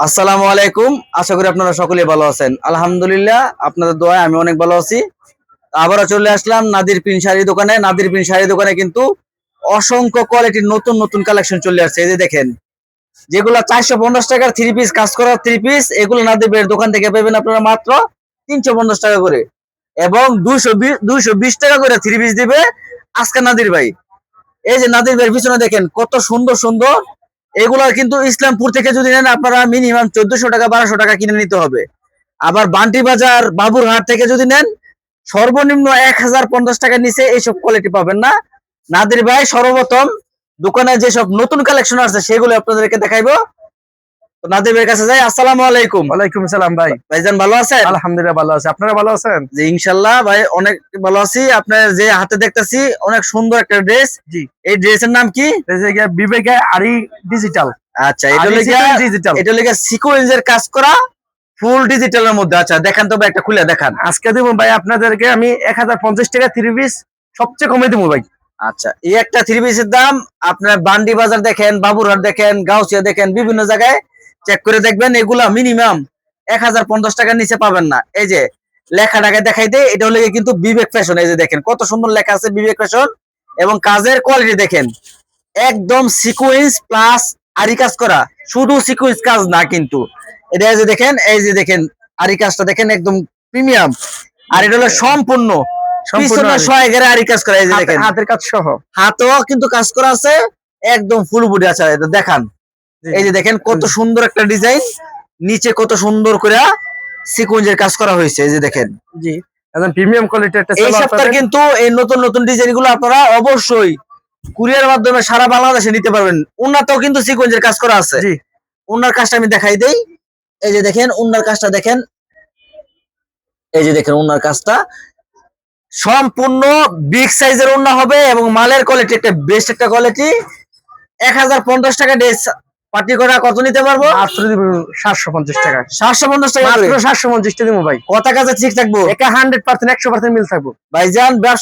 আসসালামু আলাইকুম। আশা করি আপনারা সকলে ভালো আছেন। আলহামদুলিল্লাহ, আপনাদের দোয়ায় আমি অনেক ভালো আছি। আবারও চলে আসলাম নাদির পিন শাড়ি দোকানে। নাদির পিন শাড়ি দোকানে কিন্তু অসংখ্য কোয়ালিটির নতুন নতুন কালেকশন চলে আসছে। এই যে দেখেন, যেগুলো চারশো পঞ্চাশ টাকার থ্রি পিস কাজ করা থ্রি পিস এগুলো নাদিবের দোকান থেকে পাবেন আপনারা মাত্র তিনশো পঞ্চাশ টাকা করে। এবং দুইশো দুইশো বিশ টাকা করে থ্রি পিস দিবে আজকে নাদির ভাই। এই যে নাদির ভাইয়ের পিছনে দেখেন, কত সুন্দর সুন্দর এগুলা কিন্তু ইসলামপুর থেকে যদি নেন, আপনারা মিনিমাম চোদ্দশো টাকা, বারোশো টাকা কিনে নিতে হবে। আবার বান্টি বাজার, বাবুরহাট থেকে যদি নেন, সর্বনিম্ন এক হাজার পঞ্চাশ টাকার নিচে এইসব কোয়ালিটি পাবেন না। নাদির ভাই, সর্বপ্রথম দোকানে যেসব নতুন কালেকশন আছে, সেগুলো আপনাদেরকে দেখাইবো। তো নাদির কাছে যাই আসসালামু আলাইকুম। ওয়ালাইকুম সালাম ভাই। ভাইজান ভালো আছেন? আলহামদুলিল্লাহ ভালো আছে। আপনারা ভালো আছেন? জি ইনশাল্লাহ ভাই অনেক ভালো আছি। আপনার যে হাতে দেখতেছি অনেক সুন্দর একটা ড্রেস। জি। এই ড্রেসের নাম কি? বিবেকে আরি ডিজিটাল আচ্ছা এটা হলো ডিজিটাল এটা লেগে সিকোয়েন্সের কাজ করা ফুল ডিজিটালের মধ্যে। আচ্ছা দেখান তো ভাই একটা খুলে দেখান। আজকে দিব ভাই আপনাদেরকে আমি এক হাজার পঞ্চাশ টাকা থ্রি পিস সবচেয়ে কমে দিব ভাই। আচ্ছা এই একটা থ্রি পিসের দাম আপনার বান্ডি বাজার দেখেন বাবুরহাট দেখেন গাউসিয়া দেখেন বিভিন্ন জায়গায় চেক করে দেখবেন এগুলা মিনিমাম এক হাজার পঞ্চাশ টাকার নিচে পাবেন না। এই যে লেখাটাকে দেখাই দেয় এটা হলে কিন্তু বিবেক ফ্যাশন এই যে দেখেন কত সুন্দর লেখা আছে বিবেক ফ্যাশন এবং কাজের কোয়ালিটি দেখেন একদম সিকোয়েন্স প্লাস আরি কাজ করা শুধু সিকোয়েন্স কাজ না কিন্তু। এটা এই যে দেখেন এই যে দেখেন আরি কাজটা দেখেন একদম প্রিমিয়াম আর এটা হলো সম্পূর্ণ সম্পূর্ণ পিছনে ছয় গেরে আরি কাজ করা এই যে দেখেন। হাতের কাজ সহ। হাতেও কিন্তু কাজ করা আছে একদম ফুল বডি আছে এটা দেখান। এই যে দেখেন কত সুন্দর একটা ডিজাইন নিচে কত সুন্দর করে সিকুয়েন্সের কাজ করা হয়েছে এই যে দেখেন। জি একদম প্রিমিয়াম কোয়ালিটি একটা এই সপ্তাহে। কিন্তু এই নতুন নতুন ডিজাইনগুলো আপনারা অবশ্যই কুরিয়ার মাধ্যমে সারা বাংলাদেশে নিতে পারবেন। উন্নাতেও কিন্তু সিকুয়েন্সের কাজ করা আছে। জি। উন্নার কাজটা আমি দেখাই দেই। এই যে দেখেন উন্নার কাজটা দেখেন। এই যে দেখেন উন্নার কাজটা। সম্পূর্ণ বিগ সাইজের উন্না হবে এবং মালের কোয়ালিটি একটা বেস্ট একটা কোয়ালিটি এক হাজার পঞ্চাশ টাকা ড্রেস পার্টি করা কত নিতে পারব? দিব সাতশো পঞ্চাশ টাকা। সাতশো পঞ্চাশ টাকা সাতশো পঞ্চাশ টাকা দিব ভাই। কথা কাছে ঠিক থাকব। একা হান্ড্রেড পার্সেন্ট একশো পার্সেন্ট মিল থাকব। ভাইজান ব্যবসা